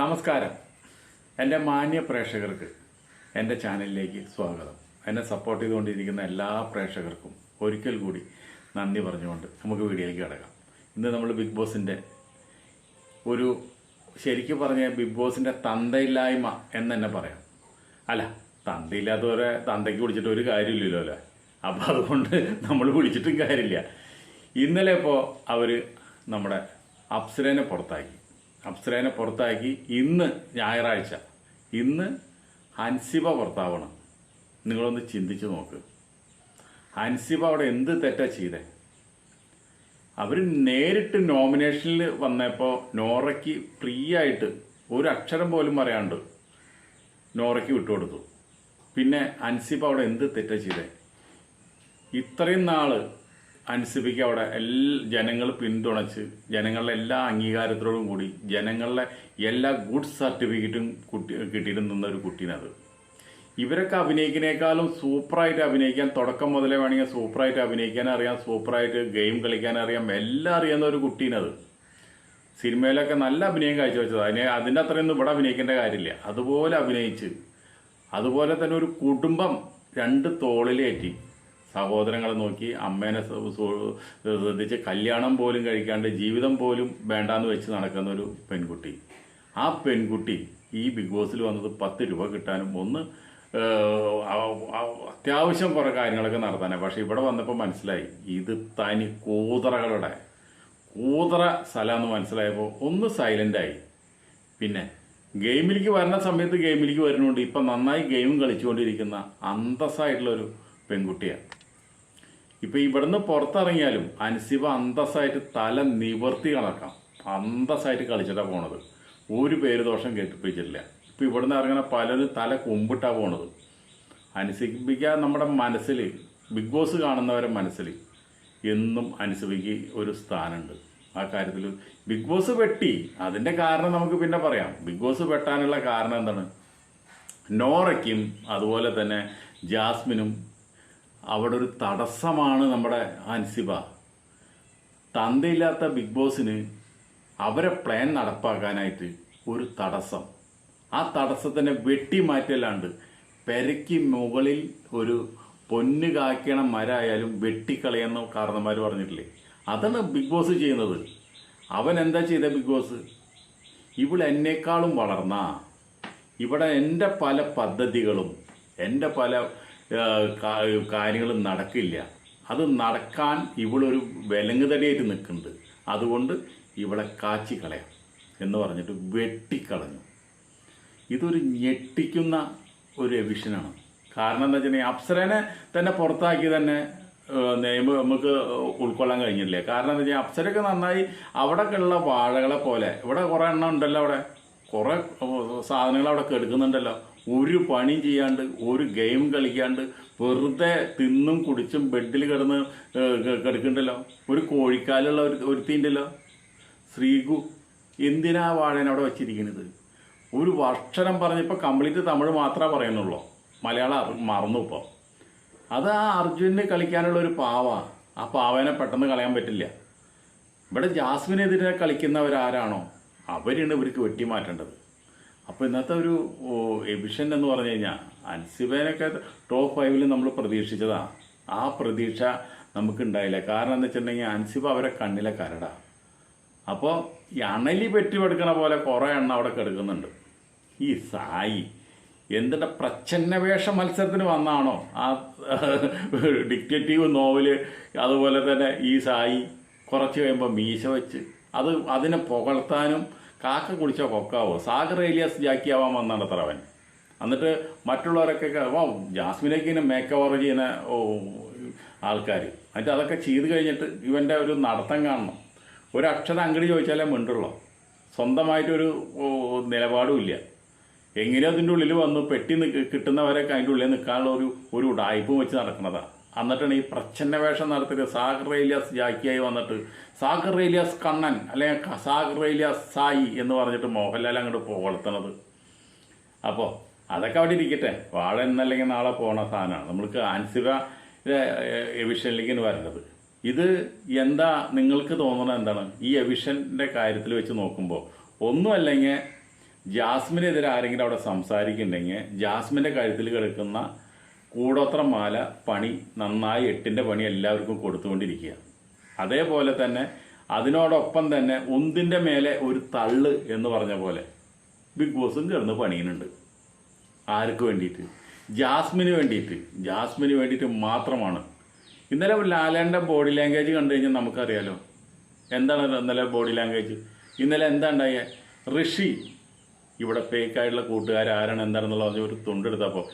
നമസ്കാരം. എന്റെ മാന്യ പ്രേക്ഷകർക്ക് എന്റെ ചാനലിലേക്ക് സ്വാഗതം. എന്നെ സപ്പോർട്ട് ചെയ്തുകൊണ്ടിരിക്കുന്ന എല്ലാ പ്രേക്ഷകർക്കും ഒരിക്കൽ കൂടി നന്ദി പറഞ്ഞുകൊണ്ട് നമുക്ക് വീഡിയോയിലേക്ക് കിടക്കാം. ഇന്ന് നമ്മൾ ബിഗ് ബോസിന്റെ ഒരു ശരിക്കും പറഞ്ഞ ബിഗ് ബോസിന്റെ തന്തയില്ലായ്മ എന്ന് തന്നെ പറയാം. അല്ല തന്തയില്ലാത്തവരെ തന്തയ്ക്ക് വിളിച്ചിട്ട് ഒരു കാര്യമില്ലല്ലോ അല്ലേ? അപ്പോൾ അതുകൊണ്ട് നമ്മൾ വിളിച്ചിട്ടും കാര്യമില്ല. ഇന്നലെ ഇപ്പോൾ അവർ നമ്മുടെ അപ്സരേനെ പുറത്താക്കി. അപ്സരേനെ പുറത്താക്കി ഇന്ന് ഞായറാഴ്ച. ഇന്ന് ഹൻസിബ പുറത്താവണം നിങ്ങളൊന്ന് ചിന്തിച്ച് നോക്ക്. ഹൻസിബ അവിടെ എന്ത് തെറ്റാ ചെയ്തേ? അവർ നേരിട്ട് നോമിനേഷനിൽ വന്നപ്പോൾ നോറയ്ക്ക് ഫ്രീ ആയിട്ട് ഒരു അക്ഷരം പോലും പറയാണ്ട് നോറയ്ക്ക് വിട്ടുകൊടുത്തു. പിന്നെ അൻസിബ അവിടെ എന്ത് തെറ്റാ ചെയ്തേ? ഇത്രയും നാൾ അൻസിബയ്ക്ക് അവിടെ എല്ലാ ജനങ്ങൾ പിന്തുണച്ച് ജനങ്ങളുടെ എല്ലാ അംഗീകാരത്തോടും കൂടി ജനങ്ങളുടെ എല്ലാ ഗുഡ് സർട്ടിഫിക്കറ്റും കുട്ടി കിട്ടിയിട്ട് നിന്ന ഒരു കുട്ടീനത്. ഇവരൊക്കെ അഭിനയിക്കുന്നേക്കാളും സൂപ്പറായിട്ട് അഭിനയിക്കാൻ തുടക്കം മുതലേ വേണമെങ്കിൽ സൂപ്പറായിട്ട് അഭിനയിക്കാൻ അറിയാം സൂപ്പറായിട്ട് ഗെയിം കളിക്കാൻ അറിയാം എല്ലാം അറിയാവുന്ന ഒരു കുട്ടീനത്. സിനിമയിലൊക്കെ നല്ല അഭിനയം കാഴ്ചവെച്ചത്. അതിനെ അതിന്റെ അത്രയൊന്നും ഇവിടെ അഭിനയിക്കേണ്ട കാര്യമില്ല. അതുപോലെ അഭിനയിച്ച് അതുപോലെ തന്നെ ഒരു കുടുംബം രണ്ട് തോളിലേറ്റി. സഹോദരങ്ങളെ നോക്കി അമ്മേനെ ശ്രദ്ധിച്ച് കല്യാണം പോലും കഴിക്കാണ്ട് ജീവിതം പോലും വേണ്ടാന്ന് വെച്ച് നടക്കുന്ന ഒരു പെൺകുട്ടി. ആ പെൺകുട്ടി ഈ ബിഗ് ബോസിൽ വന്നത് പത്ത് രൂപ കിട്ടാനും ഒന്ന് അത്യാവശ്യം കുറേ കാര്യങ്ങളൊക്കെ നടത്താനാണ് പക്ഷെ ഇവിടെ വന്നപ്പോൾ മനസ്സിലായി ഇത് തനി കൂതറകളുടെ കൂതറ സ്ഥലമെന്ന് മനസ്സിലായപ്പോൾ ഒന്ന് സൈലന്റായി പിന്നെ ഗെയിമിലേക്ക് വരുന്ന സമയത്ത് ഗെയിമിലേക്ക് വരുന്നുണ്ട് ഇപ്പം നന്നായി ഗെയിം കളിച്ചുകൊണ്ടിരിക്കുന്ന അന്തസ്സായിട്ടുള്ളൊരു പെൺകുട്ടിയാണ് ഇപ്പം ഇവിടുന്ന് പുറത്തിറങ്ങിയാലും അൻസിബ അന്തസ്സായിട്ട് തല നിവർത്തി കണക്കാം. അന്തസ്സായിട്ട് കളിച്ചിട്ടാണ് പോണത്. ഒരു പേര് ദോഷം കേട്ടിപ്പിച്ചിട്ടില്ല. ഇപ്പൊ ഇവിടുന്ന് ഇറങ്ങുന്ന പലരും തല കൊമ്പിട്ടാ പോണത്. അനുസരിപ്പിക്കുക നമ്മുടെ മനസ്സിൽ ബിഗ് ബോസ് കാണുന്നവരെ മനസ്സിൽ എന്നും അനുസരിക്ക് ഒരു സ്ഥാനമുണ്ട്. ആ കാര്യത്തിൽ ബിഗ് ബോസ് വെട്ടി. അതിന്റെ കാരണം നമുക്ക് പിന്നെ പറയാം. ബിഗ് ബോസ് വെട്ടാനുള്ള കാരണം എന്താണ്? നോറയ്ക്കും അതുപോലെ തന്നെ ജാസ്മിനും അവിടെ ഒരു തടസ്സമാണ് നമ്മുടെ അൻസിബ. തന്തയില്ലാത്ത ബിഗ് ബോസിന് അവരെ പ്ലാൻ നടപ്പാക്കാനായിട്ട് ഒരു തടസ്സം. ആ തടസ്സത്തിനെ വെട്ടി മാറ്റലാണ്ട് പെരയ്ക്ക് മുകളിൽ ഒരു പൊന്ന് കാക്കണ മരായാലും വെട്ടിക്കളയെന്ന് കാരണന്മാർ പറഞ്ഞിട്ടില്ലേ? അതാണ് ബിഗ് ബോസ് ചെയ്യുന്നത്. അവൻ എന്താ ചെയ്ത ബിഗ് ബോസ്? ഇവിടെ എന്നെക്കാളും വളർന്ന. ഇവിടെ എന്റെ പല പദ്ധതികളും എന്റെ പല ആ, കാ- കാര്യങ്ങളും നടക്കില്ല. അത് നടക്കാൻ ഇവളൊരു വിലങ്ങുതടിയായിട്ട് നിൽക്കുന്നുണ്ട്. അതുകൊണ്ട് ഇവളെ കാച്ചിക്കളയാം എന്ന് പറഞ്ഞിട്ട് വെട്ടിക്കളഞ്ഞു. ഇതൊരു ഞെട്ടിക്കുന്ന ഒരു എവിഷനാണ്. കാരണം എന്താ വെച്ചിട്ടുണ്ടെങ്കിൽ അപ്സരനെ തന്നെ പുറത്താക്കി തന്നെ നെയ്മ് നമുക്ക് ഉൾക്കൊള്ളാൻ കഴിഞ്ഞില്ലേ? കാരണം എന്താ വെച്ചാൽ അപ്സരൊക്കെ നന്നായി അവിടെ ഉള്ള വാഴകളെ പോലെ ഇവിടെ കുറേ എണ്ണം ഉണ്ടല്ലോ അവിടെ. കുറേ സാധനങ്ങൾ അവിടെ കെടുക്കുന്നുണ്ടല്ലോ. ഒരു പണി ചെയ്യാണ്ട് ഒരു ഗെയിം കളിക്കാണ്ട് വെറുതെ തിന്നും കുടിച്ചും ബെഡിൽ കിടന്ന് കിടക്കണ്ടല്ലോ? ഒരു കോഴിക്കാലുള്ള ഒരു ഒരുത്തിണ്ടല്ലോ ശ്രീകു എന്തിനാ വാഴനെ അവിടെ വെച്ചിരിക്കുന്നത് ഒരു അക്ഷരം പറഞ്ഞപ്പോൾ കംപ്ലീറ്റ് തമിഴ് മാത്രമേ പറയുന്നുള്ളൂ. മലയാളം മറന്നു ഇപ്പോൾ അത് ആ അർജുനന് കളിക്കാനുള്ള ഒരു പാവ. ആ പാവനെ പെട്ടെന്ന് കളയാൻ പറ്റില്ല. ഇവിടെ ജാസ്മിനെതിരെ കളിക്കുന്നവരാരാണോ? അവരാണ് ഇവർക്ക് വെട്ടിമാറ്റേണ്ടത്. അപ്പോൾ ഇന്നത്തെ ഒരു എബിഷൻ എന്ന് പറഞ്ഞു കഴിഞ്ഞാൽ അൻസിബേനൊക്കെ ടോപ്പ് ഫൈവിൽ നമ്മൾ പ്രതീക്ഷിച്ചതാണ് ആ പ്രതീക്ഷ നമുക്ക് ഉണ്ടായില്ല കാരണം എന്താ വെച്ചിട്ടുണ്ടെങ്കിൽ അൻസിബ അവരെ കണ്ണിലെ കരട. അപ്പോൾ ഈ അണലി പെറ്റി എടുക്കണ പോലെ കുറേ എണ്ണം അവിടെ കിടക്കുന്നുണ്ട്. ഈ സായി എന്തിന്റെ പ്രച്ഛന്ന വേഷ മത്സരത്തിന് വന്നാണോ? ആ ഡിക്റ്റേറ്റീവ് നോവൽ അതുപോലെ തന്നെ ഈ സായി കുറച്ച് കഴിയുമ്പോൾ മീശ വെച്ച് അത് അതിനെ പുകഴ്ത്താനും കാക്ക കുളിച്ച കൊക്കാവോ സാഗർ ഏലിയാസ് ജാക്കിയാവാൻ വന്നാണ് അത്ര അവൻ എന്നിട്ട് മറ്റുള്ളവരൊക്കെ ജാസ്മിനേക്ക് ഇങ്ങനെ മേക്ക് ഓവർ ചെയ്യുന്ന ആൾക്കാർ എന്നിട്ട് അതൊക്കെ ചെയ്ത് കഴിഞ്ഞിട്ട് ഇവന്റെ ഒരു നടത്തം കാണണം. ഒരു അക്ഷരം അങ്ങോട്ട് ചോദിച്ചാലേ മിണ്ടുള്ളൂ. സ്വന്തമായിട്ടൊരു നിലപാടും ഇല്ല എങ്ങനെയോ അതിന്റെ ഉള്ളിൽ വന്നു. പെട്ടി കിട്ടുന്നവരൊക്കെ അതിന്റെ ഉള്ളിൽ നിൽക്കാനുള്ള ഒരു ഒരു ഉടായ്പും വെച്ച് നടക്കുന്നതാണ് എന്നിട്ടാണ് ഈ പ്രച്ഛന്ന വേഷം നടത്തിയിട്ട് സാഗർ റെയിലിയാസ് ജാക്കിയായി വന്നിട്ട്. സാഗർ റെയിലിയാസ് കണ്ണൻ അല്ലെങ്കിൽ സാഗർ റെയിലിയാസ് സായി എന്ന് പറഞ്ഞിട്ട് മോഹൻലാൽ അങ്ങോട്ട് പുകഴ്ത്തണത് അപ്പോൾ അതൊക്കെ അവിടെ ഇരിക്കട്ടെ. വാഴ എന്നല്ലെങ്കിൽ നാളെ പോണ സാധനമാണ്. നമ്മൾക്ക് ആൻസിബ എവിഷനിലേക്ക് വരേണ്ടത്? ഇത് എന്താ നിങ്ങൾക്ക് തോന്നുന്നത് എന്താണ്? ഈ എവിഷന്റെ കാര്യത്തിൽ വെച്ച് നോക്കുമ്പോൾ ഒന്നും അല്ലെങ്കിൽ ജാസ്മിനെതിരെ ആരെങ്കിലും അവിടെ സംസാരിക്കുന്നുണ്ടെങ്കിൽ ജാസ്മിന്റെ കാര്യത്തിൽ കിടക്കുന്ന കൂടോത്ര മാല പണി നന്നായി എട്ടിന്റെ പണി എല്ലാവർക്കും കൊടുത്തുകൊണ്ടിരിക്കുക. അതേപോലെ തന്നെ അതിനോടൊപ്പം തന്നെ ഒന്നിന്റെ മേലെ ഒരു തള്ള് എന്ന് പറഞ്ഞ പോലെ ബിഗ് ബോസും കിടന്ന് പണിയുന്നുണ്ട്. ആർക്ക് വേണ്ടിയിട്ട്? ജാസ്മിന് വേണ്ടിയിട്ട്. ജാസ്മിന് വേണ്ടിയിട്ട് മാത്രമാണ്. ഇന്നലെ ലാലേന്റെ ബോഡി ലാംഗ്വേജ് കണ്ടു കഴിഞ്ഞാൽ നമുക്കറിയാലോ. എന്താണ് ഇന്നലെ ബോഡി ലാംഗ്വേജ് ഇന്നലെ എന്താ ഉണ്ടായ? ഋഷി. ഇവിടെ ഫേക്കായിട്ടുള്ള കൂട്ടുകാർ ആരാണ് എന്താണെന്നുള്ള ഒരു തുണ്ടെടുത്തപ്പോൾ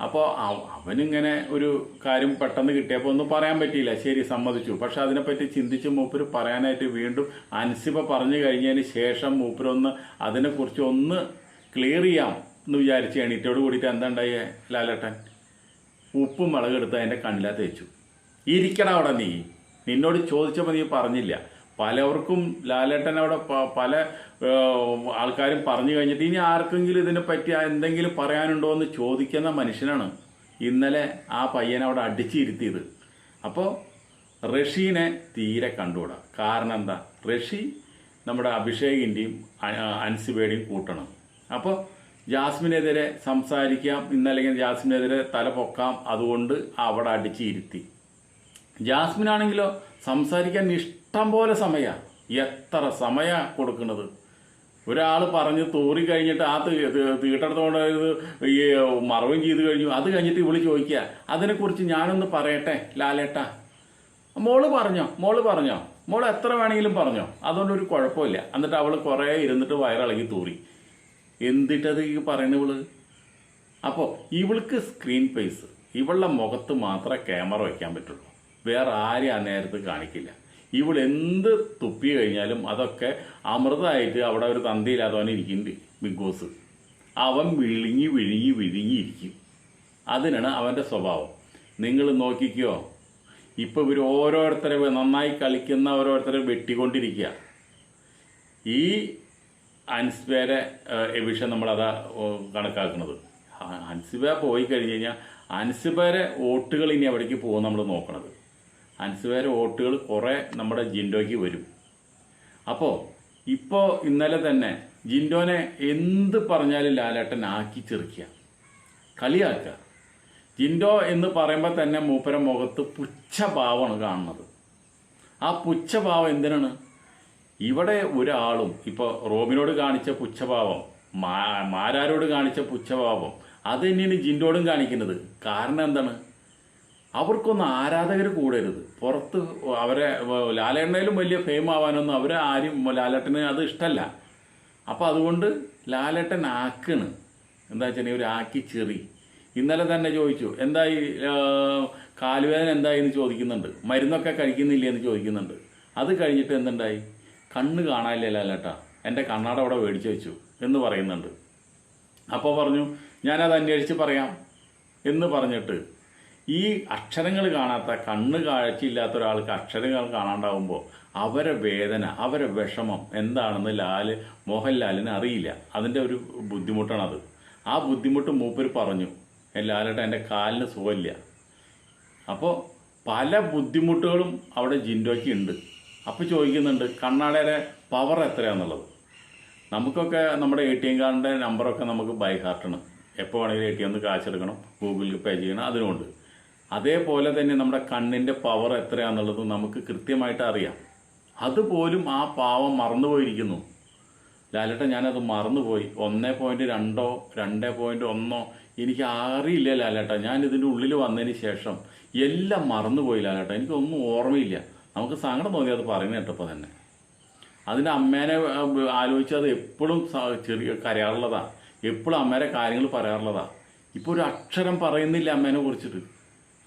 അപ്പോൾ അവനിങ്ങനെ ഒരു കാര്യം പെട്ടെന്ന് കിട്ടിയപ്പോൾ ഒന്നും പറയാൻ പറ്റിയില്ല. ശരി സമ്മതിച്ചു. പക്ഷെ അതിനെപ്പറ്റി ചിന്തിച്ച് മൂപ്പര് പറയാനായിട്ട് വീണ്ടും അൻസിബ പറഞ്ഞു കഴിഞ്ഞതിന് ശേഷം മൂപ്പരൊന്ന് അതിനെക്കുറിച്ച് ഒന്ന് ക്ലിയർ ചെയ്യാം എന്ന് വിചാരിച്ച് എണീറ്റോട് കൂടിയിട്ട് എന്താ ഉണ്ടായേ ലാലേട്ടൻ? ഉപ്പും മുളകെടുത്ത് അതിന്റെ കണ്ണിലാ തേച്ചു. ഇരിക്കണം അവിടെ നീ. നിന്നോട് ചോദിച്ചപ്പോൾ നീ പറഞ്ഞില്ല. പലവർക്കും ലാലേട്ടൻ അവിടെ പല ആൾക്കാരും പറഞ്ഞു കഴിഞ്ഞിട്ട് ഇനി ആർക്കെങ്കിലും ഇതിനെ പറ്റി എന്തെങ്കിലും പറയാനുണ്ടോ എന്ന് ചോദിക്കുന്ന മനുഷ്യനാണ് ഇന്നലെ ആ പയ്യനെ അവിടെ അടിച്ചിരുത്തിയത്. അപ്പോൾ റഷീനെ തീരെ കണ്ടുകൂടാ. കാരണം എന്താ? റഷി നമ്മുടെ അഭിഷേകിന്റെയും അൻസിബയുടെയും കൂട്ടണം. അപ്പോൾ ജാസ്മിനെതിരെ സംസാരിക്കാം ഇന്നല്ലെങ്കിൽ ജാസ്മിനെതിരെ തല പൊക്കാം അതുകൊണ്ട് അവിടെ അടിച്ചിരുത്തി. ജാസ്മിനാണെങ്കിലോ സംസാരിക്കാൻ ഇഷ്ടം പോലെ സമയമാണ് എത്ര സമയമാണ് കൊടുക്കുന്നത്? ഒരാൾ പറഞ്ഞ് തോറി കഴിഞ്ഞിട്ട് ആ തീട്ടെടുത്തോണ്ട് ഈ മറവും ചെയ്ത് കഴിഞ്ഞു. അത് കഴിഞ്ഞിട്ട് ഇവൾ ചോദിക്കുക അതിനെക്കുറിച്ച് ഞാനൊന്ന് പറയട്ടെ ലാലേട്ട? മോൾ പറഞ്ഞോ മോൾ പറഞ്ഞോ. മോൾ എത്ര വേണമെങ്കിലും പറഞ്ഞോ. അതുകൊണ്ട് ഒരു കുഴപ്പമില്ല. എന്നിട്ട് അവൾ കുറേ ഇരുന്നിട്ട് വയറിളകി തൂറി. എന്തിട്ടത് ഈ പറയുന്നത് ഇവൾ? അപ്പോൾ ഇവൾക്ക് സ്ക്രീൻ പേസ്. ഇവളുടെ മുഖത്ത് മാത്രമേ ക്യാമറ വയ്ക്കാൻ പറ്റുള്ളൂ. വേറെ ആരെയും ആ നേരത്ത് കാണിക്കില്ല. ഇവൾ എന്ത് തുപ്പി കഴിഞ്ഞാലും അതൊക്കെ അമൃതമായിട്ട് അവിടെ ഒരു തന്തിയില്ലാത്തവൻ ഇരിക്കുന്നുണ്ട് ബിഗ് ബോസ്. അവൻ വിഴുങ്ങി വിഴുങ്ങി വിഴുങ്ങി ഇരിക്കും. അതിനാണ് അവന്റെ സ്വഭാവം. നിങ്ങൾ നോക്കിക്കോ. ഇപ്പോൾ ഇവർ ഓരോരുത്തരെ നന്നായി കളിക്കുന്ന ഓരോരുത്തരെ വെട്ടിക്കൊണ്ടിരിക്കുക. ഈ അൻസ്ബേരെ എവിഷൻ നമ്മളതാ കണക്കാക്കുന്നത്. അൻസിബ പോയി കഴിഞ്ഞ് കഴിഞ്ഞാൽ അൻസിബേരെ വോട്ടുകൾ ഇനി അവിടേക്ക് പോകും നമ്മൾ നോക്കണത്. അൻസിബേരെ വോട്ടുകൾ കുറേ നമ്മുടെ ജിൻഡോയ്ക്ക് വരും. അപ്പോൾ ഇപ്പോൾ ഇന്നലെ തന്നെ ജിൻഡോനെ എന്ത് പറഞ്ഞാലും ലാലേട്ടൻ ആക്കി ചെറുക്കുക. കളിയാക്കുക. ജിൻഡോ എന്ന് പറയുമ്പോൾ തന്നെ മൂപ്പര മുഖത്ത് പുച്ഛഭാവമാണ് കാണുന്നത്. ആ പുച്ഛഭാവം എന്തിനാണ്? ഇവിടെ ഒരാളും ഇപ്പോൾ റോമിനോട് കാണിച്ച പുച്ഛഭാവം മാരാരോട് കാണിച്ച പുച്ഛഭാവം അത് തന്നെയാണ് ജിൻഡോടും കാണിക്കുന്നത്. കാരണം എന്താണ്? അവർക്കൊന്നും ആരാധകർ കൂടരുത്. പുറത്ത് അവരെ ലാലേട്ടനേലും വലിയ ഫെയിം ആവാനൊന്നും അവരെ ആരും ലാലേട്ടന് അത് ഇഷ്ടമല്ല അപ്പോൾ അതുകൊണ്ട് ലാലേട്ടൻ ആക്കണ്. എന്താ വെച്ചാൽ ഒരു ആക്കി ചെറി. ഇന്നലെ തന്നെ ചോദിച്ചു എന്തായി കാലുവേദന എന്തായി? എന്ന് ചോദിക്കുന്നുണ്ട്. മരുന്നൊക്കെ കഴിക്കുന്നില്ലേ എന്ന് ചോദിക്കുന്നുണ്ട്. അത് കഴിഞ്ഞിട്ട് എന്തുണ്ടായി? കണ്ണ് കാണാനില്ല ലാലേട്ടാ? എന്റെ കണ്ണാട അവിടെ മേടിച്ചു വെച്ചു എന്ന് പറയുന്നുണ്ട്. അപ്പോൾ പറഞ്ഞു ഞാനത് അന്വേഷിച്ച് പറയാം എന്ന് പറഞ്ഞിട്ട് ഈ അക്ഷരങ്ങൾ കാണാത്ത കണ്ണ് കാഴ്ചയില്ലാത്ത ഒരാൾക്ക് അക്ഷരങ്ങൾ കാണാണ്ടാവുമ്പോൾ അവരെ വേദന അവരെ വിഷമം എന്താണെന്ന് ലാൽ മോഹൻലാലിന് അറിയില്ല. അതിന്റെ ഒരു ബുദ്ധിമുട്ടാണത്. ആ ബുദ്ധിമുട്ട് മൂപ്പർ പറഞ്ഞു. ലാലേട്ട എന്റെ കാലിന് സുഖമില്ല. അപ്പോൾ പല ബുദ്ധിമുട്ടുകളും അവിടെ ജിൻഡോയ്ക്ക് ഉണ്ട്. അപ്പോൾ ചോദിക്കുന്നുണ്ട് കണ്ണാടയുടെ പവർ എത്രയാണെന്നുള്ളത് നമുക്കൊക്കെ നമ്മുടെ എ ടി എം കാർഡിന്റെ നമ്പറൊക്കെ നമുക്ക് ബൈ ഹാർട്ടാണ് എപ്പോൾ വേണമെങ്കിലും എ ടി എം കാശെടുക്കണം ഗൂഗിളിൽ പേ ചെയ്യണം അതിനുണ്ട് അതേപോലെ തന്നെ നമ്മുടെ കണ്ണിന്റെ പവർ എത്രയാണെന്നുള്ളത് നമുക്ക് കൃത്യമായിട്ട് അറിയാം. അതുപോലും ആ പാവം മറന്നുപോയിരിക്കുന്നു. ലാലേട്ട ഞാനത് മറന്നുപോയി. ഒന്നേ പോയിന്റ് രണ്ടോ രണ്ടേ പോയിന്റ് ഒന്നോ എനിക്ക് അറിയില്ല ലാലേട്ട. ഞാൻ ഇതിന്റെ ഉള്ളിൽ വന്നതിന് ശേഷം എല്ലാം മറന്നുപോയി ലാലേട്ട. എനിക്കൊന്നും ഓർമ്മയില്ല. നമുക്ക് സങ്കടം തോന്നി അത് പറയുന്ന കേട്ടപ്പോൾ തന്നെ. അതിന്റെ അമ്മേനെ ആലോചിച്ചത് എപ്പോഴും ചെറിയ കരയാറുള്ളതാണ് എപ്പോഴും അമ്മേരെ കാര്യങ്ങൾ പറയാറുള്ളതാണ് ഇപ്പോൾ ഒരു അക്ഷരം പറയുന്നില്ല അമ്മേനെ കുറിച്ചിട്ട്.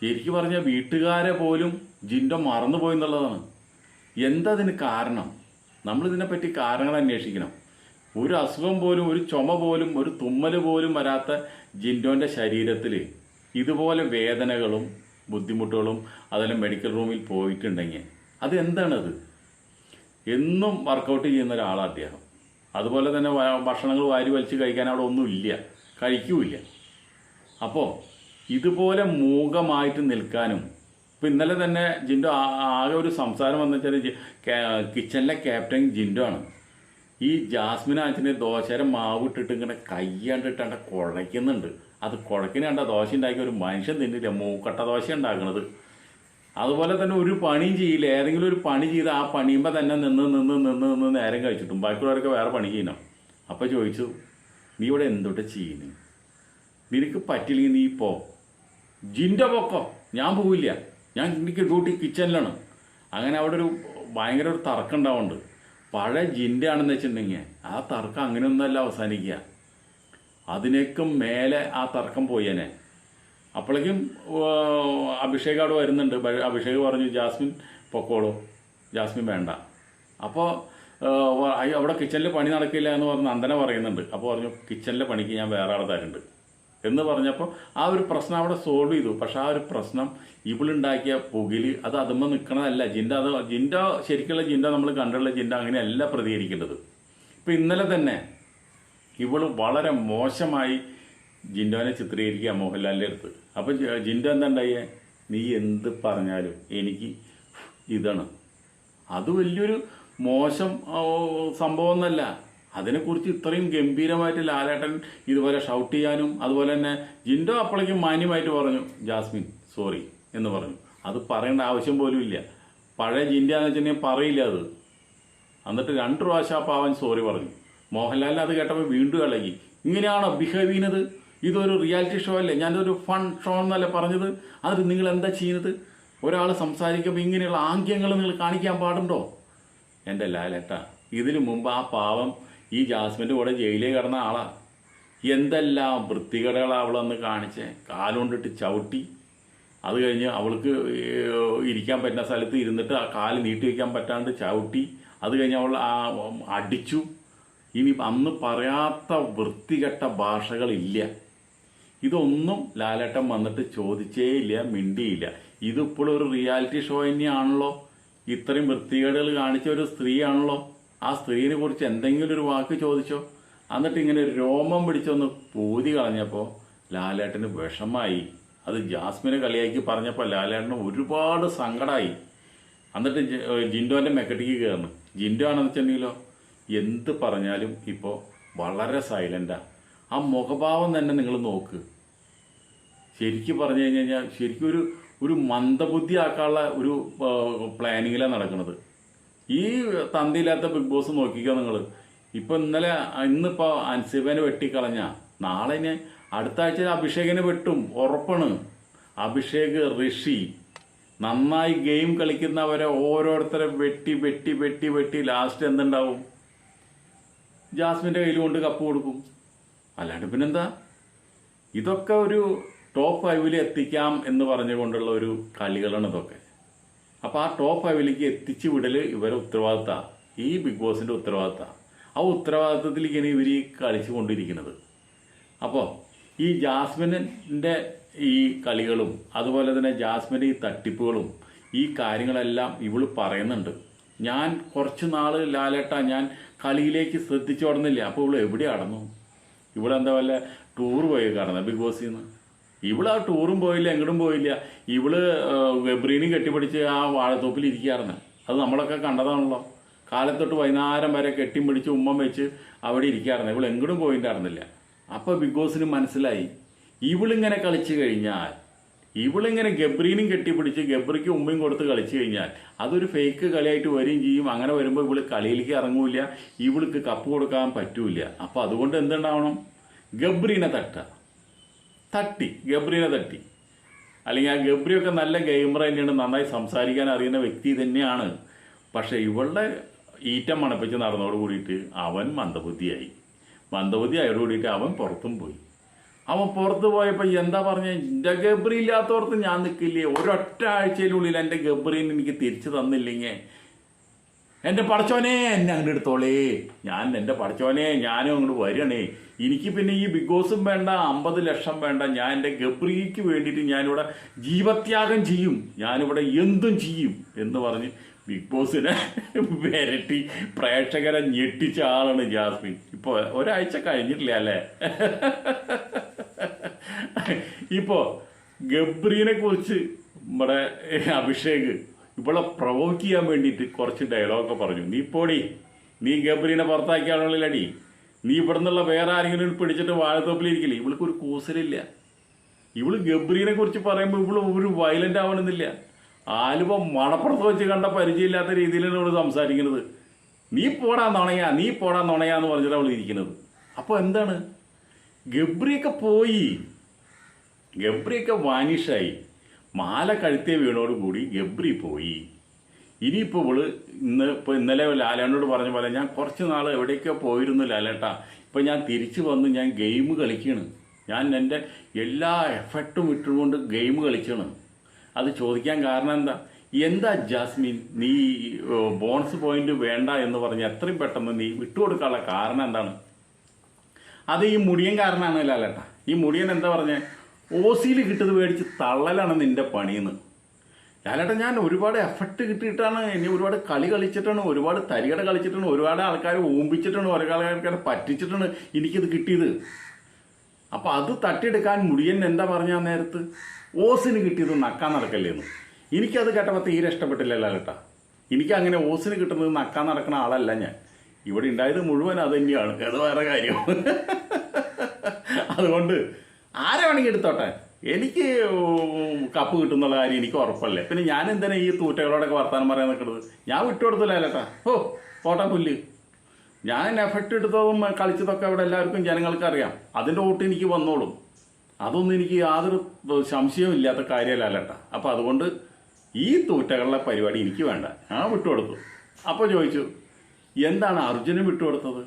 എനിക്ക് പറഞ്ഞ വീട്ടുകാരെ പോലും ജിൻഡോ മറന്നുപോയി എന്നുള്ളതാണ്. എന്താ അതിന് കാരണം? നമ്മളിതിനെപ്പറ്റി കാരണങ്ങൾ അന്വേഷിക്കണം. ഒരു അസുഖം പോലും ഒരു ചുമ പോലും ഒരു തുമ്മൽ പോലും വരാത്ത ജിൻഡോന്റെ ശരീരത്തിൽ ഇതുപോലെ വേദനകളും ബുദ്ധിമുട്ടുകളും അതെല്ലാം മെഡിക്കൽ റൂമിൽ പോയിട്ടുണ്ടെങ്കിൽ അത് എന്താണത് എന്നും വർക്കൗട്ട് ചെയ്യുന്ന ഒരാളാണ് അദ്ദേഹം. അതുപോലെ തന്നെ ഭക്ഷണങ്ങൾ വാരി വലിച്ച് കഴിക്കാൻ അവിടെ ഒന്നുമില്ല. കഴിക്കൂല അപ്പോൾ ഇതുപോലെ മൂകമായിട്ട് നിൽക്കാനും ഇപ്പം ഇന്നലെ തന്നെ ജിൻഡോ ആകെ ഒരു സംസാരം വന്നു വെച്ചാൽ കിച്ചണിലെ ക്യാപ്റ്റൻ ജിൻഡോ ആണ്. ഈ ജാസ്മിൻ ആച്ചിന്റെ ദോശയുടെ മാവ് ഇട്ടിട്ട് ഇങ്ങനെ കയ്യാണ്ടിട്ടാണ്ട് കുഴയ്ക്കുന്നുണ്ട്. അത് കുഴക്കിനാണ്ട ദോശ ഉണ്ടാക്കിയ ഒരു മനുഷ്യൻ തിന്നില്ല മൂക്കട്ട ദോശ ഉണ്ടാക്കുന്നത് അതുപോലെ തന്നെ ഒരു പണിയും ചെയ്യില്ല. ഏതെങ്കിലും ഒരു പണി ചെയ്ത് ആ പണിയുമ്പോൾ തന്നെ നിന്ന് നിന്ന് നിന്ന് നിന്ന് നേരം കഴിച്ചിട്ടും. ബാക്കിയുള്ളവരൊക്കെ വേറെ പണി ചെയ്യണം അപ്പോൾ ചോദിച്ചു നീ ഇവിടെ എന്തോട്ട് ചെയ്യുന്നു? നിനക്ക് പറ്റില്ലെങ്കിൽ നീ പോ. ജിന്റെ പൊക്കോ? ഞാൻ പോവില്ല. ഞാൻ എനിക്ക് ഡ്യൂട്ടി കിച്ചണിലാണ്. അങ്ങനെ അവിടെ ഒരു ഭയങ്കര ഒരു തർക്കം ഉണ്ടാവുന്നുണ്ട്. പഴയ ജിന്റെ ആണെന്ന് വെച്ചിട്ടുണ്ടെങ്കിൽ ആ തർക്കം അങ്ങനെയൊന്നുമല്ല അവസാനിക്കുക. അതിനേക്കും മേലെ ആ തർക്കം പോയേനെ. അപ്പോഴേക്കും അഭിഷേക് അവിടെ വരുന്നുണ്ട്. അഭിഷേക് പറഞ്ഞു ജാസ്മിൻ പൊക്കോളൂ. ജാസ്മിൻ വേണ്ട. അപ്പോൾ അവിടെ കിച്ചണിൽ പണി നടക്കില്ല എന്ന് പറഞ്ഞ് നന്ദന പറയുന്നുണ്ട്. അപ്പോൾ പറഞ്ഞു കിച്ചണിലെ പണിക്ക് ഞാൻ വേറെ ആൾ തരുന്നുണ്ട് എന്ന് പറഞ്ഞപ്പോൾ ആ ഒരു പ്രശ്നം അവിടെ സോൾവ് ചെയ്തു. പക്ഷെ ആ ഒരു പ്രശ്നം ഇവളുണ്ടാക്കിയ പുകിൽ അത് അതുമ്പോൾ നിൽക്കണതല്ല ജിന്റെ അത് ജിന്റെ ശരിക്കുള്ള ജിന്റെ നമ്മൾ കണ്ടുള്ള ജിന്റെ അങ്ങനെയല്ല പ്രതികരിക്കേണ്ടത്. ഇപ്പം ഇന്നലെ തന്നെ ഇവൾ വളരെ മോശമായി ജിൻഡോനെ ചിത്രീകരിക്കുക മോഹൻലാലിന്റെ അടുത്ത്. അപ്പം ജിൻഡ ജിൻഡോ എന്താ നീ എന്ത് പറഞ്ഞാലും എനിക്ക് ഇതാണ്. അത് വലിയൊരു മോശം ആ, സംഭവം എന്നല്ല അതിനെക്കുറിച്ച് ഇത്രയും ഗംഭീരമായിട്ട് ലാലേട്ടൻ ഇതുപോലെ ഷൗട്ട് ചെയ്യാനും അതുപോലെ തന്നെ ജിൻഡോ അപ്പോഴേക്കും മാന്യമായിട്ട് പറഞ്ഞു ജാസ്മിൻ സോറി എന്ന് പറഞ്ഞു. അത് പറയേണ്ട ആവശ്യം പോലും ഇല്ല. പഴയ ജിൻഡാന്ന് വെച്ചിട്ടുണ്ടെങ്കിൽ പറയില്ല അത്. എന്നിട്ട് രണ്ട് പ്രാവശ്യം ആ പാവൻ സോറി പറഞ്ഞു. മോഹൻലാലിന് അത് കേട്ടപ്പോൾ വീണ്ടും ഇളകി. ഇങ്ങനെയാണോ ബിഹേവ് ചെയ്യുന്നത്? ഇതൊരു റിയാലിറ്റി ഷോ അല്ലേ? ഞാനൊരു ഫൺ ഷോ എന്നല്ലേ പറഞ്ഞത്? അത് നിങ്ങൾ എന്താ ചെയ്യുന്നത്? ഒരാൾ സംസാരിക്കുമ്പോൾ ഇങ്ങനെയുള്ള ആംഗ്യങ്ങൾ നിങ്ങൾ കാണിക്കാൻ പാടുണ്ടോ? എന്റെ ലാലേട്ട ഇതിനു മുമ്പ് ആ പാവം ഈ ജാസ്മിന്റെ കൂടെ ജയിലിൽ കിടന്ന ആളാണ് എന്തെല്ലാം വൃത്തികടകളാണ് അവളെന്ന് കാണിച്ച്. കാലുകൊണ്ടിട്ട് ചവിട്ടി. അത് കഴിഞ്ഞ് അവൾക്ക് ഇരിക്കാൻ പറ്റുന്ന സ്ഥലത്ത് ഇരുന്നിട്ട് ആ കാൽ നീട്ടി വയ്ക്കാൻ പറ്റാണ്ട് ചവിട്ടി. അത് കഴിഞ്ഞ് അവൾ ആ അടിച്ചു. ഇനി അന്ന് പറയാത്ത വൃത്തികെട്ട ഭാഷകളില്ല. ഇതൊന്നും ലാലേട്ടൻ വന്നിട്ട് ചോദിച്ചേ ഇല്ല മിണ്ടിയില്ല. ഇതിപ്പോഴൊരു റിയാലിറ്റി ഷോ തന്നെയാണല്ലോ. ഇത്രയും വൃത്തികേടുകൾ കാണിച്ച ഒരു സ്ത്രീയാണല്ലോ. ആ സ്ത്രീനെ കുറിച്ച് എന്തെങ്കിലും ഒരു വാക്ക് ചോദിച്ചോ? എന്നിട്ട് ഇങ്ങനെ രോമം പിടിച്ചൊന്ന് പൂതി കളഞ്ഞപ്പോൾ ലാലേട്ടന് വിഷമായി. അത് ജാസ്മിനെ കളിയാക്കി പറഞ്ഞപ്പോൾ ലാലേട്ടന് ഒരുപാട് സങ്കടമായി എന്നിട്ട് ജിൻഡോന്റെ മെക്കട്ടിക്ക് കയറണം ജിൻഡോ ആണെന്ന് വെച്ചിട്ടുണ്ടെങ്കിലോ? എന്ത് പറഞ്ഞാലും ഇപ്പോൾ വളരെ സൈലന്റാണ് ആ മുഖഭാവം തന്നെ നിങ്ങൾ നോക്ക്. ശരിക്കും പറഞ്ഞു കഴിഞ്ഞ് കഴിഞ്ഞാൽ ശരിക്കും ഒരു ഒരു മന്ദബുദ്ധി ആക്കാനുള്ള ഒരു പ്ലാനിങ്ങിലാണ് നടക്കുന്നത് ഈ തന്തിയില്ലാത്ത ബിഗ് ബോസ് നോക്കിക്കോ നിങ്ങൾ ഇപ്പൊ ഇന്നലെ ഇന്നിപ്പോ അൻസിബനെ വെട്ടിക്കളഞ്ഞ നാളെ ഇനി അടുത്ത ആഴ്ച അഭിഷേകിനെ വെട്ടും ഉറപ്പാണ്. അഭിഷേക് ഋഷി നന്നായി ഗെയിം കളിക്കുന്നവരെ ഓരോരുത്തരെ വെട്ടി വെട്ടി വെട്ടി വെട്ടി ലാസ്റ്റ് എന്തുണ്ടാവും? ജാസ്മിന്റെ കയ്യിൽ കൊണ്ട് കപ്പ് കൊടുക്കും. അല്ലാണ്ട് പിന്നെന്താ? ഇതൊക്കെ ഒരു ടോപ്പ് ഫൈവിൽ എത്തിക്കാം എന്ന് പറഞ്ഞുകൊണ്ടുള്ള ഒരു കളികളാണ് ഇതൊക്കെ. അപ്പോൾ ആ ടോപ്പ് ഫൈവിലേക്ക് എത്തിച്ചു വിടൽ ഇവരെ ഉത്തരവാദിത്തമാണ് ഈ ബിഗ് ബോസിന്റെ ഉത്തരവാദിത്തമാണ് ആ ഉത്തരവാദിത്തത്തിലേക്കാണ് ഇവർ ഈ കളിച്ചു കൊണ്ടിരിക്കുന്നത്. അപ്പോൾ ഈ ജാസ്മിനിന്റെ ഈ കളികളും അതുപോലെ തന്നെ ജാസ്മിന്റെ ഈ തട്ടിപ്പുകളും ഈ കാര്യങ്ങളെല്ലാം ഇവൾ പറയുന്നുണ്ട്. ഞാൻ കുറച്ച് നാൾ ലാലേട്ട ഞാൻ കളിയിലേക്ക് ശ്രദ്ധിച്ചു തുടങ്ങില്ല അപ്പോൾ ഇവൾ എവിടെ അടന്നു? ഇവിടെ എന്താ വല്ല ടൂർ പോയി കാണുന്നത് ബിഗ് ബോസിൽ നിന്ന് ഇവൾ ആ ടൂറും പോയില്ല എങ്ങടും പോയില്ല. ഇവൾ വെബ്രീനി കെട്ടിപ്പിടിച്ച് ആ വാഴത്തോപ്പിൽ ഇരിക്കാറുണ്ട് അത് നമ്മളൊക്കെ കണ്ടതാണല്ലോ. കാലത്തൊട്ട് വൈകുന്നേരം വരെ കെട്ടിയും പിടിച്ച് ഉമ്മം വെച്ച് അവിടെ ഇരിക്കാറുണ്ട് ഇവൾ എങ്ങോട്ടും പോയിട്ടായിരുന്നില്ല അപ്പോൾ ബിഗ് ബോസിന് മനസ്സിലായി. ഇവളിങ്ങനെ കളിച്ചു കഴിഞ്ഞാൽ ഇവളിങ്ങനെ ഗബ്രീനും കെട്ടിപ്പിടിച്ച് ഗബ്രിക്ക് ഉമ്മയും കൊടുത്ത് കളിച്ചു കഴിഞ്ഞാൽ അതൊരു ഫേക്ക് കളിയായിട്ട് വരികയും ചെയ്യും. അങ്ങനെ വരുമ്പോൾ ഇവൾ കളിയിലേക്ക് ഇറങ്ങൂല ഇവൾക്ക് കപ്പ് കൊടുക്കാൻ പറ്റൂല അപ്പോൾ അതുകൊണ്ട് എന്തുണ്ടാവണം? ഗബ്രീനെ തട്ടുക. തട്ടി ഗബ്രിയെ തട്ടി. അല്ലെങ്കിൽ ആ ഗബ്രിയൊക്കെ നല്ല ഗെയിമർ തന്നെയാണ് നന്നായി സംസാരിക്കാൻ അറിയുന്ന വ്യക്തി തന്നെയാണ്. പക്ഷേ ഇവളുടെ ഈറ്റം മണപ്പിച്ച് നടന്നതോട് കൂടിയിട്ട് അവൻ മന്ദബുദ്ധിയായി. മന്ദബുദ്ധി ആയോട് കൂടിയിട്ട് അവൻ പുറത്തും പോയി. അവൻ പുറത്ത് പോയപ്പോൾ എന്താ പറഞ്ഞ എന്റെ ഗബ്രി ഇല്ലാത്തവർക്ക് ഞാൻ നിൽക്കില്ലേ ഒരൊറ്റ ആഴ്ചയിലുള്ളിൽ എന്റെ ഗബ്രീനെ എനിക്ക് തിരിച്ചു തന്നില്ലെങ്കിൽ എന്റെ പടച്ചോനെ എന്നെ അങ്ങോട്ട് എടുത്തോളേ. ഞാൻ എന്റെ പടച്ചോനെ ഞാനും അങ്ങോട്ട് വരണേ. എനിക്ക് പിന്നെ ഈ ബിഗ് ബോസും വേണ്ട അമ്പത് ലക്ഷം വേണ്ട. ഞാൻ എന്റെ ഗബ്രിക്ക് വേണ്ടിയിട്ട് ഞാനിവിടെ ജീവത്യാഗം ചെയ്യും. ഞാനിവിടെ എന്തും ചെയ്യും എന്ന് പറഞ്ഞ് ബിഗ് ബോസിനെ വിരട്ടി പ്രേക്ഷകരെ ഞെട്ടിച്ച ആളാണ് ജാസ്മിൻ. ഇപ്പോൾ ഒരാഴ്ച കഴിഞ്ഞിട്ടില്ല അല്ലേ? ഇപ്പോൾ ഗബ്രീനെ കുറിച്ച് നമ്മുടെ അഭിഷേക് ഇവളെ പ്രൊവോക്ക് ചെയ്യാൻ വേണ്ടിയിട്ട് കുറച്ച് ഡയലോഗൊക്കെ പറഞ്ഞു. നീ പോടി. നീ ഗബ്രീനെ പുറത്താക്കിയ ആളുകളിലടി നീ ഇവിടെ നിന്നുള്ള വേറെ ആരെങ്കിലും പിടിച്ചിട്ട് വാഴത്തോപ്പിലിരിക്കില്ല ഇവൾക്ക് ഒരു കൂസലില്ല. ഇവൾ ഗബ്രീനെ കുറിച്ച് പറയുമ്പോൾ ഇവൾ ഒരു വയലന്റ് ആവണമെന്നില്ല. ആലുവ മണപ്പുറത്ത് വെച്ച് കണ്ട പരിചയമില്ലാത്ത രീതിയിലാണ് ഇവൾ സംസാരിക്കുന്നത്. നീ പോടാ നുണയാ. നീ പോടാ നുണയാ എന്ന് പറഞ്ഞിട്ട് അവൾ ഇരിക്കുന്നത്. അപ്പോൾ എന്താണ്? ഗബ്രിയൊക്കെ പോയി. ഗബ്രിയൊക്കെ വാനിഷായി. മാല കഴുത്തിയ വീണോട് കൂടി ഗബ്രി പോയി. ഇനിയിപ്പോൾ ഇവൾ ഇന്ന് ഇപ്പോൾ ഇന്നലെ ലാലേട്ടനോട് പറഞ്ഞ പോലെ ഞാൻ കുറച്ച് നാൾ എവിടെയൊക്കെ പോയിരുന്നു ലാലേട്ടാ. ഇപ്പം ഞാൻ തിരിച്ചു വന്ന് ഞാൻ ഗെയിം കളിക്കണം. ഞാൻ എന്റെ എല്ലാ എഫക്റ്റും ഇട്ടുകൊണ്ട് ഗെയിം കളിക്കണം. അത് ചോദിക്കാൻ കാരണം എന്താ? എന്താ ജാസ്മിൻ? നീ ബോണസ് പോയിന്റ് വേണ്ട എന്ന് പറഞ്ഞ് എത്രയും പെട്ടെന്ന് നീ വിട്ടുകൊടുക്കാനുള്ള കാരണം എന്താണ്? അത് ഈ മുടിയൻ കാരണമാണ് ലാലേട്ടാ. ഈ മുടിയൻ എന്താ പറഞ്ഞേ? ഓസിയിൽ കിട്ടുന്നത് മേടിച്ച് തള്ളലാണ് നിന്റെ പണിയെന്ന്. ഞാനേട്ട ഞാൻ ഒരുപാട് എഫക്റ്റ് കിട്ടിയിട്ടാണ് ഇനി ഒരുപാട് കളി കളിച്ചിട്ടാണ് ഒരുപാട് തരികട കളിച്ചിട്ടാണ് ഒരുപാട് ആൾക്കാരെ ഓമ്പിച്ചിട്ടുണ്ട് ഒരുപാട് ആൾക്കാരെ പറ്റിച്ചിട്ടാണ് എനിക്കിത് കിട്ടിയത്. അപ്പം അത് തട്ടിയെടുക്കാൻ മുടിയൻ എന്താ പറഞ്ഞ നേരത്ത്? ഓസിന് കിട്ടിയത് നക്കാൻ നടക്കല്ലേന്ന്. എനിക്കത് കേട്ടപ്പോൾ തീരെ ഇഷ്ടപ്പെട്ടില്ല ലാലേട്ടാ. എനിക്ക് അങ്ങനെ ഓസിന് കിട്ടുന്നത് നക്കാൻ നടക്കുന്ന ആളല്ല ഞാൻ. ഇവിടെ ഉണ്ടായത് മുഴുവൻ അത് തന്നെയാണ്. അത് വേറെ കാര്യം. അതുകൊണ്ട് ആരെ വേണമെങ്കിൽ എടുത്തോട്ടെ? എനിക്ക് കപ്പ് കിട്ടുന്നുള്ള കാര്യം എനിക്ക് ഉറപ്പല്ലേ? പിന്നെ ഞാൻ എന്തിനാ ഈ തൂറ്റകളോടൊക്കെ വർത്താനം പറയാൻ നിൽക്കുന്നത്? ഞാൻ വിട്ടുകൊടുത്തില്ല ലാലേട്ടാ ഓ പോട്ടാ പുല്ല്. ഞാൻ എഫക്റ്റ് എടുത്തതും കളിച്ചതൊക്കെ അവിടെ എല്ലാവർക്കും ജനങ്ങൾക്ക് അറിയാം അതിന്റെ വോട്ട് എനിക്ക് വന്നോളും. അതൊന്നും എനിക്ക് യാതൊരു സംശയവും ഇല്ലാത്ത കാര്യമല്ല അല്ലേട്ടാ അപ്പം അതുകൊണ്ട് ഈ തൂറ്റകളുടെ പരിപാടി എനിക്ക് വേണ്ട. ഞാൻ വിട്ടുകൊടുത്തു അപ്പോൾ ചോദിച്ചു എന്താണ് അർജുനൻ വിട്ടുകൊടുത്തത്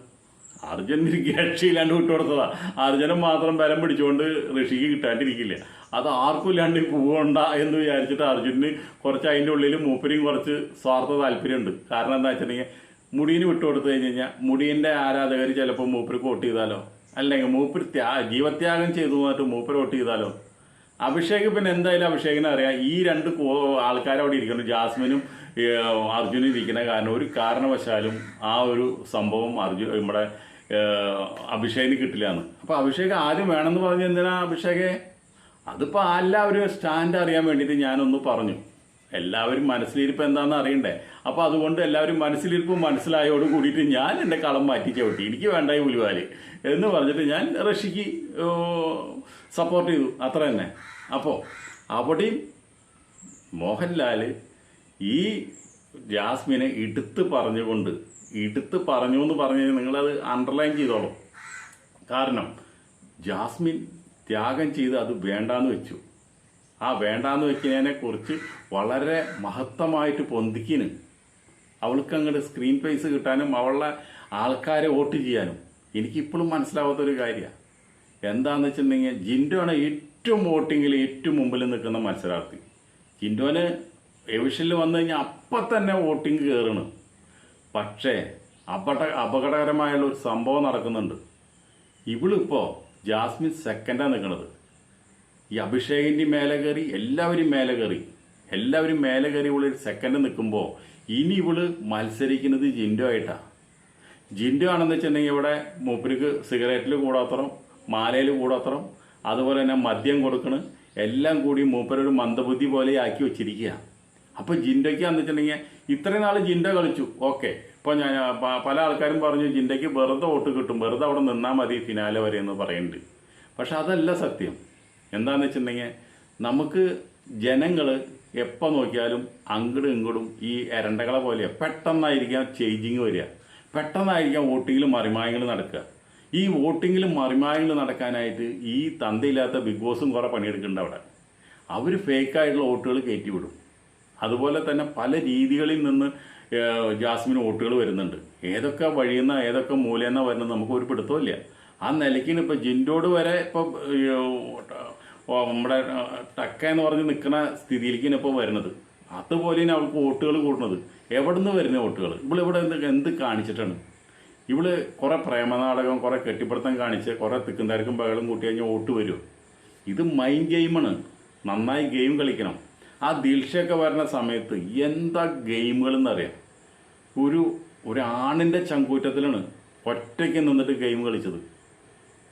എനിക്ക് രക്ഷയില്ലാണ്ട് വിട്ടുകൊടുത്തതാ അർജുനും മാത്രം ബലം പിടിച്ചുകൊണ്ട് ഋഷിക്ക് കിട്ടാണ്ടിരിക്കില്ല. അത് ആർക്കും ഇല്ലാണ്ട് പോകണ്ട എന്ന് വിചാരിച്ചിട്ട് അർജുനന് കുറച്ച് അതിന്റെ ഉള്ളിൽ മൂപ്പരിയും കുറച്ച് സ്വാർത്ഥ താല്പര്യമുണ്ട്. കാരണം എന്താ വെച്ചിട്ടുണ്ടെങ്കിൽ മുടിയന് വിട്ടുകൊടുത്തു കഴിഞ്ഞ് കഴിഞ്ഞാൽ മുടിയന്റെ ആരാധകർ ചിലപ്പോൾ മൂപ്പർക്ക് വോട്ട് ചെയ്താലോ? അല്ലെങ്കിൽ മൂപ്പര് ത്യാ ജീവത്യാഗം ചെയ്തു എന്നിട്ട് മൂപ്പര് വോട്ട് ചെയ്താലോ? അഭിഷേക് പിന്നെ എന്തായാലും അഭിഷേകിനെ അറിയാം. ഈ രണ്ട് ആൾക്കാരവിടെ ഇരിക്കണം ജാസ്മിനും അർജുനും ഇരിക്കുന്ന കാരണം ഒരു കാരണവശാലും ആ ഒരു സംഭവം അർജുൻ നമ്മുടെ അഭിഷേകിന് കിട്ടില്ല എന്ന് അപ്പൊ അഭിഷേക് ആദ്യം വേണമെന്ന് പറഞ്ഞു എന്തിനാ അഭിഷേകെ? അതിപ്പോ ഒരു സ്റ്റാൻഡ് അറിയാൻ വേണ്ടിയിട്ട് ഞാനൊന്ന് പറഞ്ഞു. എല്ലാവരും മനസ്സിലിരിപ്പ് എന്താണെന്ന് അറിയണ്ടേ? അപ്പൊ അതുകൊണ്ട് എല്ലാവരും മനസ്സിലിരിപ്പ് മനസ്സിലായോട് കൂടിയിട്ട് ഞാൻ എന്റെ കളം മാറ്റി ചവിട്ടി. എനിക്ക് വേണ്ട ഈ ഉലുവാൽ എന്ന് പറഞ്ഞിട്ട് ഞാൻ റഷ്യക്ക് സപ്പോർട്ട് ചെയ്തു. അത്ര തന്നെ. അപ്പോൾ അവിടെയും മോഹൻലാൽ ഈ ജാസ്മിനെ എടുത്ത് പറഞ്ഞുകൊണ്ട് എടുത്ത് പറഞ്ഞു എന്ന് പറഞ്ഞു നിങ്ങളത് അണ്ടർലൈൻ ചെയ്തോളൂ. കാരണം ജാസ്മിൻ ത്യാഗം ചെയ്ത് അത് വേണ്ടാന്ന് വെച്ചു. ആ വേണ്ടാന്ന് വെക്കുന്നതിനെ കുറിച്ച് വളരെ മഹത്തമായിട്ട് പൊന്തിക്കിന് അവൾക്ക് അങ്ങോട്ട് സ്ക്രീൻ പേസ് കിട്ടാനും അവളുടെ ആൾക്കാരെ വോട്ട് ചെയ്യാനും എനിക്കിപ്പോഴും മനസ്സിലാവാത്തൊരു കാര്യമാണ് എന്താന്ന് വെച്ചിട്ടുണ്ടെങ്കിൽ ജിൻഡോയാണ് ഏറ്റവും വോട്ടിങ്ങിൽ ഏറ്റവും മുമ്പിൽ നിൽക്കുന്ന മത്സരാർത്ഥി. ജിൻഡോന് എവിഷനിൽ വന്നു കഴിഞ്ഞാൽ അപ്പം തന്നെ വോട്ടിംഗ് കയറണം പക്ഷേ അപട അപകടകരമായുള്ള ഒരു സംഭവം നടക്കുന്നുണ്ട്. ഇവളിപ്പോൾ ജാസ്മിൻ സെക്കൻഡാണ് നിൽക്കുന്നത് ഈ അഭിഷേകിന്റെ മേലെ കയറി എല്ലാവരും മേലെ കയറി എല്ലാവരും മേലെ കയറി ഇവൾ സെക്കൻഡ് നിൽക്കുമ്പോൾ ഇനി ഇവൾ മത്സരിക്കുന്നത് ജിൻഡോ ആയിട്ടാണ് ജിൻഡോ ആണെന്ന് വെച്ചിട്ടുണ്ടെങ്കിൽ ഇവിടെ മൂപ്പർക്ക് സിഗരറ്റിൽ കൂടാത്തറം മാലയിൽ കൂടാത്തറം അതുപോലെ തന്നെ മദ്യം കൊടുക്കണ് എല്ലാം കൂടി മൂപ്പരൊരു മന്ദബുദ്ധി പോലെ ആക്കി വെച്ചിരിക്കുക അപ്പോൾ ജിൻഡോയ്ക്കാന്ന് വെച്ചിട്ടുണ്ടെങ്കിൽ ഇത്രയും നാൾ ജിൻഡ കളിച്ചു. ഓക്കെ. ഇപ്പോൾ ഞാൻ പല ആൾക്കാരും പറഞ്ഞു ജിൻഡയ്ക്ക് വെറുതെ വോട്ട് കിട്ടും. വെറുതെ അവിടെ നിന്നാൽ മതി ഫിനാലെ വരെ എന്ന് പറയുന്നുണ്ട്. പക്ഷെ അതല്ല സത്യം. എന്താന്ന് വെച്ചിട്ടുണ്ടെങ്കിൽ നമുക്ക് ജനങ്ങൾ എപ്പോൾ നോക്കിയാലും അങ്ങടും ഇങ്ങടും ഈ എരണ്ടകളെ പോലെ പെട്ടെന്നായിരിക്കാം ചേഞ്ചിങ് വരിക. പെട്ടെന്നായിരിക്കാം വോട്ടിങ്ങിൽ മറിമായങ്ങൾ നടക്കുക. ഈ വോട്ടിങ്ങിൽ മറിമായങ്ങൾ നടക്കാനായിട്ട് ഈ തന്തയില്ലാത്ത ബിഗ് ബോസും കുറെ പണിയെടുക്കുന്നുണ്ട് അവിടെ. അവർ ഫേക്കായിട്ടുള്ള വോട്ടുകൾ കയറ്റിവിടും. അതുപോലെ തന്നെ പല രീതികളിൽ നിന്ന് ജാസ്മിന് വോട്ടുകൾ വരുന്നുണ്ട്. ഏതൊക്കെ വഴിയെന്ന ഏതൊക്കെ മൂലയെന്ന വരുന്നത് നമുക്ക് ഒരു പിടുത്തമില്ല ആ നിലയ്ക്കിന് ഇപ്പൊ ജിൻഡോട് വരെ ഇപ്പൊ നമ്മുടെ ടക്ക എന്ന് പറഞ്ഞ് നിൽക്കുന്ന സ്ഥിതിയിലേക്കാണ് ഇപ്പോൾ വരുന്നത്. അതുപോലെയാണ് അവൾക്ക് വോട്ടുകൾ കൂടുന്നത്. എവിടെ നിന്ന് വരുന്ന വോട്ടുകൾ? ഇവളിവിടെ എന്ത് എന്ത് കാണിച്ചിട്ടാണ്? ഇവൾ കുറെ പ്രേമനാടകം കുറെ കെട്ടിപ്പടുത്തം കാണിച്ച് കുറെ തിക്കും തിരക്കും ബഹളം കൂട്ടി കഴിഞ്ഞാൽ വോട്ട് വരും ഇത് മൈൻഡ് ഗെയിമാണ് നന്നായി ഗെയിം കളിക്കണം. ആ ദിൽഷയൊക്കെ വരുന്ന സമയത്ത് എന്താ ഗെയിമുകൾ എന്നറിയാം ഒരു ഒരു ആണിന്റെ ചങ്കൂറ്റത്തിലാണ് ഒറ്റയ്ക്ക് നിന്നിട്ട് ഗെയിം കളിച്ചത്.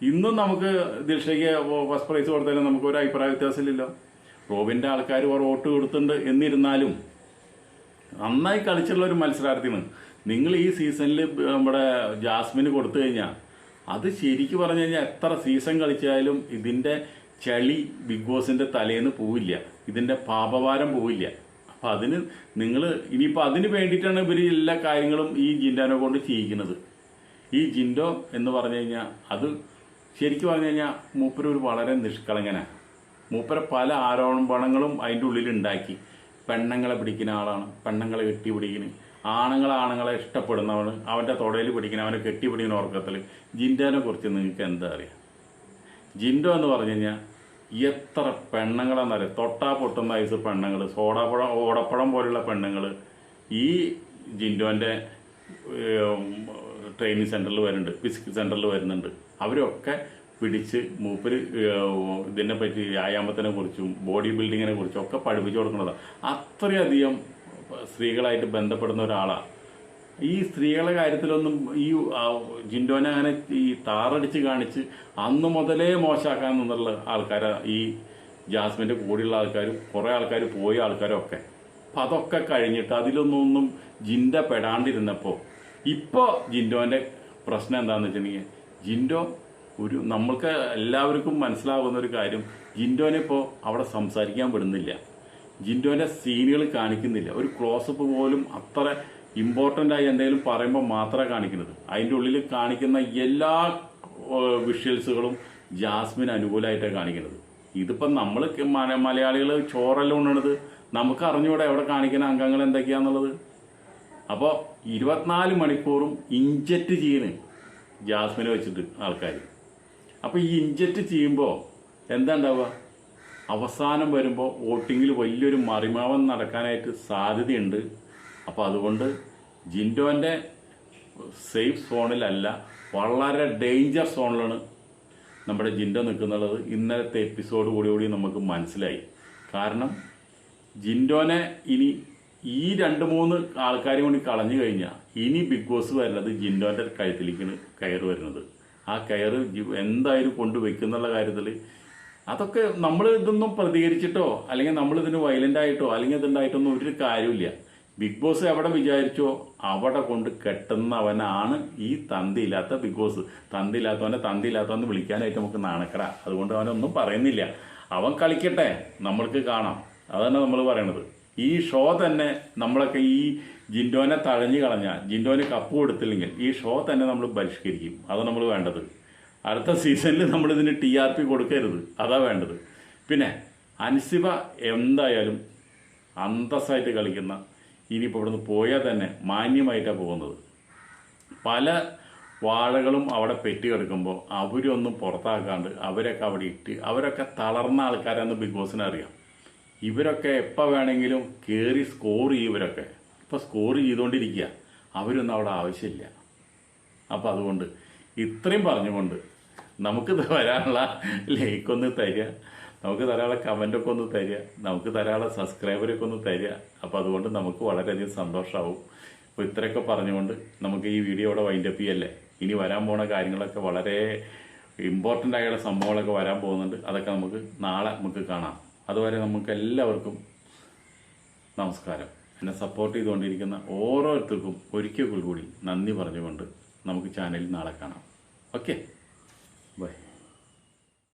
ഇന്നും നമുക്ക് ദിൽഷയ്ക്ക് ഫസ്റ്റ് പ്രൈസ് കൊടുത്താലും നമുക്ക് ഒരു അഭിപ്രായ വ്യത്യാസമില്ലല്ലോ. റോബിന്റെ ആൾക്കാർ വോട്ട് കൊടുത്തിട്ടുണ്ട് എന്നിരുന്നാലും നന്നായി കളിച്ചുള്ള ഒരു മത്സരാർത്ഥിയാണ്. നിങ്ങൾ ഈ സീസണിൽ നമ്മുടെ ജാസ്മിന് കൊടുത്തു കഴിഞ്ഞാൽ അത് ശരിക്കും പറഞ്ഞു കഴിഞ്ഞാൽ എത്ര സീസൺ കളിച്ചാലും ഇതിന്റെ ചളി ബിഗ് ബോസിന്റെ തലേന്ന് പോവില്ല. ഇതിന്റെ പാപഭാരം പോവില്ല. അപ്പൊ അതിന് നിങ്ങൾ ഇനിയിപ്പോൾ അതിന് വേണ്ടിയിട്ടാണ് ഇവർ എല്ലാ കാര്യങ്ങളും ഈ ജിൻഡാനെ കൊണ്ട് ചെയ്യിക്കുന്നത്. ഈ ജിൻഡോ എന്ന് പറഞ്ഞു കഴിഞ്ഞാൽ അത് ശരിക്കും പറഞ്ഞു കഴിഞ്ഞാൽ മൂപ്പര് ഒരു വളരെ നിഷ്കളങ്കനാണ് മൂപ്പര പല ആരോപണങ്ങളും അതിന്റെ ഉള്ളിൽ ഉണ്ടാക്കി പെണ്ണുങ്ങളെ പിടിക്കുന്ന ആളാണ് പെണ്ണുങ്ങളെ കെട്ടി പിടിക്കുന്ന ആണുങ്ങളെ ആണുങ്ങളെ ഇഷ്ടപ്പെടുന്നവന് അവന്റെ തൊടയിൽ പിടിക്കുന്ന അവനെ കെട്ടി പിടിക്കുന്ന ഉറക്കത്തിൽ ജിൻഡോനെ കുറിച്ച് നിങ്ങൾക്ക് എന്താ അറിയാം? ജിൻഡോ എന്ന് പറഞ്ഞു കഴിഞ്ഞാൽ എത്ര പെണ്ണുങ്ങളെന്നറിയാം തൊട്ടാ പൊട്ടുന്ന വയസ്സ് പെണ്ണുങ്ങൾ സോഡാപ്പഴം ഓടപ്പഴം പോലുള്ള പെണ്ണുങ്ങൾ ഈ ജിൻഡോന്റെ ട്രെയിനിങ് സെന്ററിൽ വരുന്നുണ്ട് ഫിസിക്കൽ സെന്ററിൽ വരുന്നുണ്ട്. അവരൊക്കെ പിടിച്ച് മൂപ്പര് ഇതിനെ പറ്റി വ്യായാമത്തിനെ കുറിച്ചും ബോഡി ബിൽഡിങ്ങിനെ കുറിച്ചും ഒക്കെ പഠിപ്പിച്ചു കൊടുക്കുന്നതാണ് അത്രയധികം സ്ത്രീകളായിട്ട് ബന്ധപ്പെടുന്ന ഒരാളാണ് ഈ സ്ത്രീകളുടെ കാര്യത്തിലൊന്നും ഈ ജിൻഡോനെ അങ്ങനെ ഈ താറടിച്ച് കാണിച്ച് അന്ന് മുതലേ മോശമാക്കാൻ നിന്നുള്ള ആൾക്കാരാണ് ഈ ജാസ്മിന്റെ കൂടെയുള്ള ആൾക്കാരും കുറേ ആൾക്കാർ പോയ ആൾക്കാരൊക്കെ. അപ്പൊ അതൊക്കെ കഴിഞ്ഞിട്ട് അതിലൊന്നും ഒന്നും ജിൻഡ പെടാണ്ടിരുന്നപ്പോൾ ഇപ്പോൾ ജിൻഡോന്റെ പ്രശ്നം എന്താണെന്ന് വെച്ചിട്ടുണ്ടെങ്കിൽ ജിൻഡോ ഒരു നമ്മൾക്ക് എല്ലാവർക്കും മനസ്സിലാവുന്ന ഒരു കാര്യം ജിൻഡോനെ ഇപ്പോൾ അവിടെ സംസാരിക്കാൻ വിടുന്നില്ല ജിൻഡോന്റെ സീനുകൾ കാണിക്കുന്നില്ല. ഒരു ക്ലോസപ്പ് പോലും അത്ര ഇമ്പോർട്ടന്റ് ആയി എന്തെങ്കിലും പറയുമ്പോൾ മാത്രമേ കാണിക്കുന്നത്. അതിന്റെ ഉള്ളിൽ കാണിക്കുന്ന എല്ലാ വിഷ്വൽസുകളും ജാസ്മിൻ അനുകൂലമായിട്ടാണ് കാണിക്കുന്നത്. ഇതിപ്പം നമ്മൾ മലയാളികൾ ചോറെല്ലാം ഉണ്ണണത്? നമുക്ക് അറിഞ്ഞൂടെ എവിടെ കാണിക്കുന്ന അംഗങ്ങൾ എന്തൊക്കെയാന്നുള്ളത്. അപ്പോൾ ഇരുപത്തിനാല് മണിക്കൂറും ഇഞ്ചറ്റ് ചെയ്യുന്നു ജാസ്മിനെ വെച്ചിട്ട് ആൾക്കാർ അപ്പോൾ ഈ ഇഞ്ചറ്റ് ചെയ്യുമ്പോൾ എന്താ ഉണ്ടാവുക? അവസാനം വരുമ്പോൾ വോട്ടിങ്ങിൽ വലിയൊരു മറിമാവൻ നടക്കാനായിട്ട് സാധ്യതയുണ്ട്. അപ്പോൾ അതുകൊണ്ട് ജിൻഡോന്റെ സേഫ് സോണിലല്ല വളരെ ഡേഞ്ചർ സോണിലാണ് നമ്മുടെ ജിൻഡോ നിൽക്കുന്നുള്ളത് ഇന്നലത്തെ എപ്പിസോഡ് കൂടി കൂടി നമുക്ക് മനസ്സിലായി. കാരണം ജിൻഡോനെ ഇനി ഈ രണ്ട് മൂന്ന് ആൾക്കാരും കൂടി കളഞ്ഞു കഴിഞ്ഞാൽ ഇനി ബിഗ് ബോസ് വരുന്നത് ജിൻഡോന്റെ കഴുത്തിലേക്കാണ് കയറ് വരുന്നത്. ആ കയറ് എന്തായാലും കൊണ്ടുവെക്കുന്നുള്ള കാര്യത്തിൽ അതൊക്കെ നമ്മൾ ഇതൊന്നും പ്രതികരിച്ചിട്ടോ അല്ലെങ്കിൽ നമ്മൾ ഇതിന് വയലന്റ് ആയിട്ടോ അല്ലെങ്കിൽ ഇതുണ്ടായിട്ടൊന്നും ഒരു കാര്യമില്ല ബിഗ് ബോസ് എവിടെ വിചാരിച്ചോ അവിടെ കൊണ്ട് കെട്ടുന്നവനാണ് ഈ തന്തിയില്ലാത്ത ബിഗ് ബോസ് തന്തിയില്ലാത്തവനെ തന്തിയില്ലാത്തവനെ വിളിക്കാനായിട്ട് നമുക്ക് നാണക്കട. അതുകൊണ്ട് അവനൊന്നും പറയുന്നില്ല. അവൻ കളിക്കട്ടെ നമ്മൾക്ക് കാണാം. അതാണ് നമ്മൾ പറയണത്. ഈ ഷോ തന്നെ നമ്മളൊക്കെ ഈ ജിൻഡോനെ തഴഞ്ഞു കളഞ്ഞാൽ ജിൻഡോന് കപ്പ് കൊടുത്തില്ലെങ്കിൽ ഈ ഷോ തന്നെ നമ്മൾ പരിഷ്കരിക്കും. അതാണ് നമ്മൾ വേണ്ടത്. അടുത്ത സീസണിൽ നമ്മൾ ഇതിന് ടി ആർ പി കൊടുക്കരുത്. അതാ വേണ്ടത്. പിന്നെ അൻസിബ എന്തായാലും അന്തസ്സായിട്ട് കളിക്കുന്ന ഇനിയിപ്പോൾ ഇവിടുന്ന് പോയാൽ തന്നെ മാന്യമായിട്ടാണ് പോകുന്നത്. പല വാഴകളും അവിടെ പെറ്റി കിടക്കുമ്പോൾ അവരൊന്നും പുറത്താക്കാണ്ട് അവരൊക്കെ അവിടെ ഇട്ട് അവരൊക്കെ തളർന്ന ആൾക്കാരാണെന്ന് ബിഗ് ബോസിനെ അറിയാം. ഇവരൊക്കെ എപ്പോൾ വേണമെങ്കിലും കയറി സ്കോർ ചെയ്യും ഇവരൊക്കെ. ഇപ്പോൾ സ്കോർ ചെയ്തുകൊണ്ടിരിക്കുക അവരൊന്നും അവിടെ ആവശ്യമില്ല. അപ്പോൾ അതുകൊണ്ട് ഇത്രയും പറഞ്ഞുകൊണ്ട് നമുക്കിത് വരാനുള്ള ലൈക്ക് ഒന്ന് തരിക നമുക്ക് ധാരാളം കമന്റൊക്കെ ഒന്ന് തരിക. നമുക്ക് ധാരാളം സബ്സ്ക്രൈബറൊക്കെ ഒന്ന് തരിക. അപ്പോൾ അതുകൊണ്ട് നമുക്ക് വളരെയധികം സന്തോഷമാവും അപ്പോൾ ഇത്രയൊക്കെ പറഞ്ഞുകൊണ്ട് നമുക്ക് ഈ വീഡിയോ ഇവിടെ വൈൻഡപ്പ് ചെയ്യല്ലേ? ഇനി വരാൻ പോകുന്ന കാര്യങ്ങളൊക്കെ വളരെ ഇമ്പോർട്ടന്റ് ആയുള്ള സംഭവങ്ങളൊക്കെ വരാൻ പോകുന്നുണ്ട്. അതൊക്കെ നമുക്ക് നാളെ നമുക്ക് കാണാം. അതുവരെ നമുക്ക് എല്ലാവർക്കും നമസ്കാരം. എന്നെ സപ്പോർട്ട് ചെയ്തുകൊണ്ടിരിക്കുന്ന ഓരോരുത്തർക്കും ഒരിക്കൽ കൂടി നന്ദി പറഞ്ഞുകൊണ്ട് നമുക്ക് ചാനലിൽ നാളെ കാണാം. ഓക്കെ